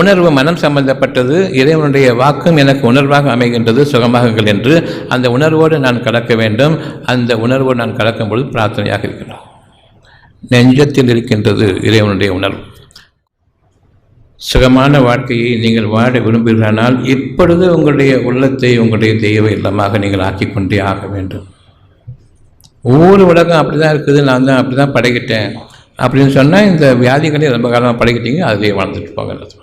உணர்வு மனம் சம்பந்தப்பட்டது இறைவனுடைய வாக்கும் எனக்கு உணர்வாக அமைகின்றது சுகமாகுங்கள் என்று அந்த உணர்வோடு நான் கலக்க வேண்டும். அந்த உணர்வோடு நான் கலக்கும் பொழுது பிரார்த்தனையாக இருக்கிறோம். நெஞ்சத்தில் இருக்கின்றது இறைவனுடைய உணர்வு. சுகமான வாழ்க்கையை நீங்கள் வாழ விரும்புகிறானால் இப்பொழுது உங்களுடைய உள்ளத்தை உங்களுடைய தெய்வ இல்லமாக நீங்கள் ஆக்கிக்கொண்டே ஆக வேண்டும். ஒவ்வொரு உலகம் அப்படி தான் இருக்குது நான் தான் அப்படி தான் படைக்கிட்டேன் அப்படின்னு சொன்னால் இந்த வியாதிகளே ரொம்ப காலமாக படைக்கிட்டீங்க அதிலே வாழ்ந்துட்டு போகிறது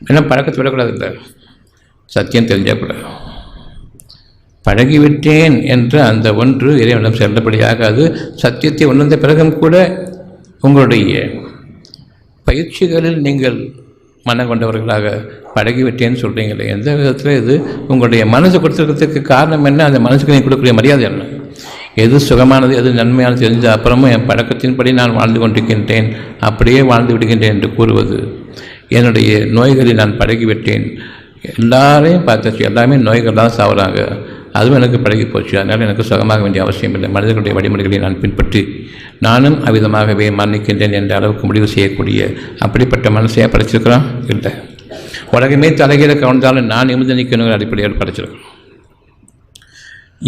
ஏன்னா பழக்கத்தை விடக்கூடாது இல்லை சத்தியம் தெரிஞ்சக்கூடாது பழகிவிட்டேன் என்ற அந்த ஒன்று இறைவனம் செல்லப்படியாகாது சத்தியத்தை உணர்ந்த பிறகும் கூட உங்களுடைய பயிற்சிகளில் நீங்கள் மனம் கொண்டவர்களாக பழகிவிட்டேன்னு சொல்கிறீங்களே எந்த விதத்தில் இது? உங்களுடைய மனசு கொடுத்துருக்கிறதுக்கு காரணம் என்ன? அந்த மனசுக்கு நீங்கள் கொடுக்கக்கூடிய மரியாதை என்ன? எது சுகமானது எது நன்மையானது தெரிஞ்ச அப்புறமும் என் பழக்கத்தின்படி நான் வாழ்ந்து கொண்டிருக்கின்றேன். அப்படியே வாழ்ந்து விடுகின்றேன் என்று கூறுவது என்னுடைய நோய்களை நான் பழகிவிட்டேன். எல்லாரையும் பார்த்தாச்சு. எல்லாமே நோய்கள் தான் சாவுறாங்க. அதுவும் எனக்கு பழகி போச்சு. அதனால் எனக்கு சுகமாக வேண்டிய அவசியம் இல்லை. மனிதர்களுடைய வழிமுறைகளை நான் பின்பற்றி நானும் அவ்விதமாகவே மன்னிக்கின்றேன் என்ற அளவுக்கு முடிவு செய்யக்கூடிய அப்படிப்பட்ட மனசையாக படைச்சிருக்கிறோம்? இல்லை. உலகமே தலைகீழ கவர்ந்தாலும் நான் நிமிர்ந்து நிற்கணுங்கிற அடிப்படையில் படைச்சிருக்கிறோம்.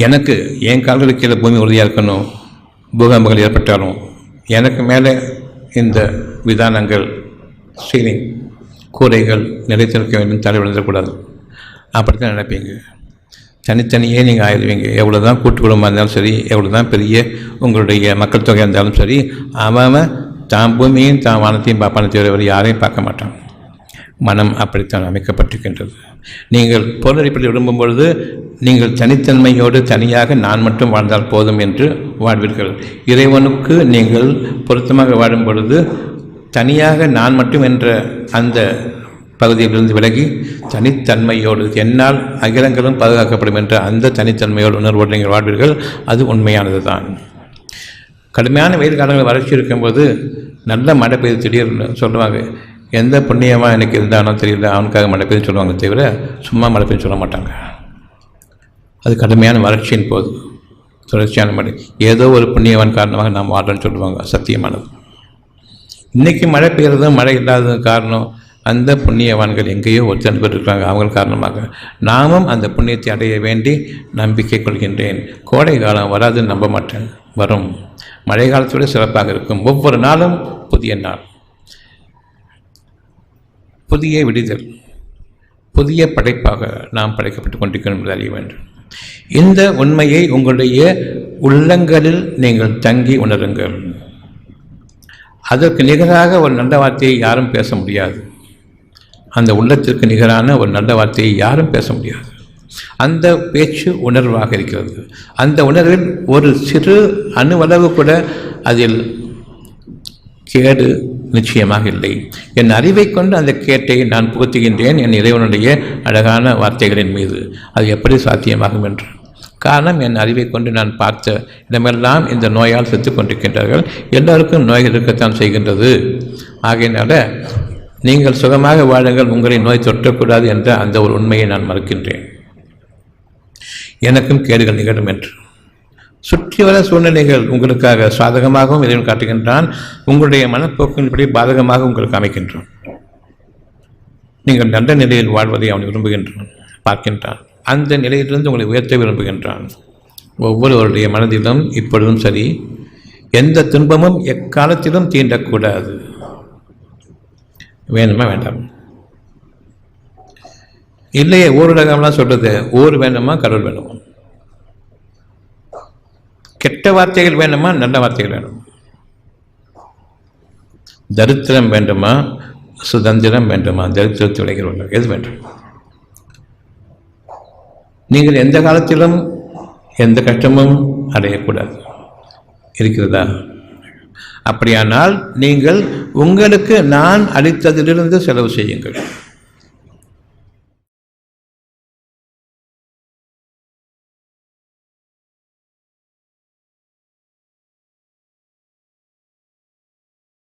எனக்கு என் கால்களுக்கு கீழே பூமி உறுதியாக இருக்கணும். பூகம்பங்கள் ஏற்பட்டாலும் எனக்கு மேலே இந்த விதானங்கள் சீலிங் கூரைகள் நிலைத்திருக்க வேண்டும் தலை விழுந்துடக்கூடாது. அப்படி தான் நினைப்பீங்க. தனித்தனியே நீங்கள் ஆயிடுவீங்க. எவ்வளோ தான் கூட்டு குடும்பமாக இருந்தாலும் சரி எவ்வளோ தான் பெரிய உங்களுடைய மக்கள் தொகை இருந்தாலும் சரி அவன் தான் பூமியும் தான் வானத்தையும் பார்ப்பான தவிர யாரையும் பார்க்க மாட்டான். மனம் அப்படித்தான் அமைக்கப்பட்டிருக்கின்றது. நீங்கள் பொருளடிப்படையில் விரும்பும் பொழுது நீங்கள் தனித்தன்மையோடு தனியாக நான் மட்டும் வாழ்ந்தால் போதும் என்று வாழ்வீர்கள். இறைவனுக்கு நீங்கள் பொருத்தமாக வாழும் பொழுது தனியாக நான் மட்டும் என்ற அந்த பகுதியிலிருந்து விலகி தனித்தன்மையோடு என்னால் அகிலங்களும் பாதுகாக்கப்படும் என்ற அந்த தனித்தன்மையோடு உணர்வோடு நீங்கள் வாழ்வீர்கள் அது உண்மையானது தான் கடுமையான வெயில் காலங்களில் வறட்சி இருக்கும்போது நல்ல மழை பெய்து திடீர்னு சொல்லுவாங்க எந்த புண்ணியமாக எனக்கு இருந்தானோ தெரியல அவனுக்காக மழை பெய்து சொல்லுவாங்க தவிர சும்மா மழை பெய்து சொல்ல மாட்டாங்க. அது கடுமையான வறட்சியின் போது தொடர்ச்சியான மழை. ஏதோ ஒரு புண்ணியவன் காரணமாக நாம் வாழ்றோன்னு சொல்லுவாங்க சத்தியமானது. இன்றைக்கி மழை பெய்கிறதும் மழை இல்லாததும் காரணம் அந்த புண்ணியவான்கள் எங்கேயோ ஒருத்தன் பெற்றிருக்கிறாங்க. அவங்கள் காரணமாக நாமும் அந்த புண்ணியத்தை அடைய வேண்டி நம்பிக்கை கொள்கின்றேன். கோடை காலம் வராதுன்னு நம்ப மாட்டேன். வரும். மழை காலத்தோடு சிறப்பாக இருக்கும். ஒவ்வொரு நாளும் புதிய நாள். புதிய விடுதல். புதிய படைப்பாக நாம் படைக்கப்பட்டு கொண்டிருக்கிறோம் என்பதை அறிய வேண்டும். இந்த உண்மையை உங்களுடைய உள்ளங்களில் நீங்கள் தங்கி உணருங்கள். அதற்கு நிகராக ஒரு நல்ல வார்த்தையை யாரும் பேச முடியாது. அந்த உள்ளத்திற்கு நிகரான ஒரு நல்ல வார்த்தையை யாரும் பேச முடியாது. அந்த பேச்சு உணர்வாக இருக்கிறது. அந்த உணர்வில் ஒரு சிறு அணுவளவு கூட அதில் கேடு நிச்சயமாக இல்லை. என் அறிவை கொண்டு அந்த கேட்டை நான் புகுத்துகின்றேன். என் இறைவனுடைய அழகான வார்த்தைகளின் மீது. அது எப்படி சாத்தியமாகும் என்று? காரணம் என் அறிவை கொண்டு நான் பார்த்த இடமெல்லாம் இந்த நோயால் செத்து கொண்டிருக்கின்றார்கள். எல்லோருக்கும் நோய் இருக்கத்தான் செய்கின்றது. ஆகையினால நீங்கள் சுகமாக வாழுங்கள் உங்களை நோய் தொற்றக்கூடாது என்ற அந்த ஒரு உண்மையை நான் மறுக்கின்றேன். எனக்கும் கேடுகள் நிகழும் என்று. சுற்றி வர சூழ்நிலைகள் உங்களுக்காக சாதகமாகவும் இறைவன் காட்டுகின்றான். உங்களுடைய மனப்போக்கின்படி பாதகமாக உங்களுக்கு அமைக்கின்றான் நீங்கள் நல்ல நிலையில் வாழ்வதை அவன் விரும்புகின்றான் பார்க்கின்றான். அந்த நிலையிலிருந்து உங்களை உயர்த்த விரும்புகின்றான். ஒவ்வொருவருடைய மனதிலும் இப்பொழுதும் சரி எந்த துன்பமும் எக்காலத்திலும் தீண்டக்கூடாது. வேணுமா வேண்டாம்? இல்லையே ஊரடகம்லாம் சொல்கிறது ஊர் வேணுமா கடவுள் வேணுமா கெட்ட வார்த்தைகள் வேணுமா நல்ல வார்த்தைகள் வேணுமா தரித்திரம் வேண்டுமா சுதந்திரம் வேண்டுமா? தரித்திரத்தை விளைகிறவர்கள் எது வேண்டும்? நீங்கள் எந்த காலத்திலும் எந்த கஷ்டமும் அடையக்கூடாது. இருக்கிறதா? அப்படியானால் நீங்கள் உங்களுக்கு நான் அளித்ததிலிருந்து செலவு செய்யுங்கள்.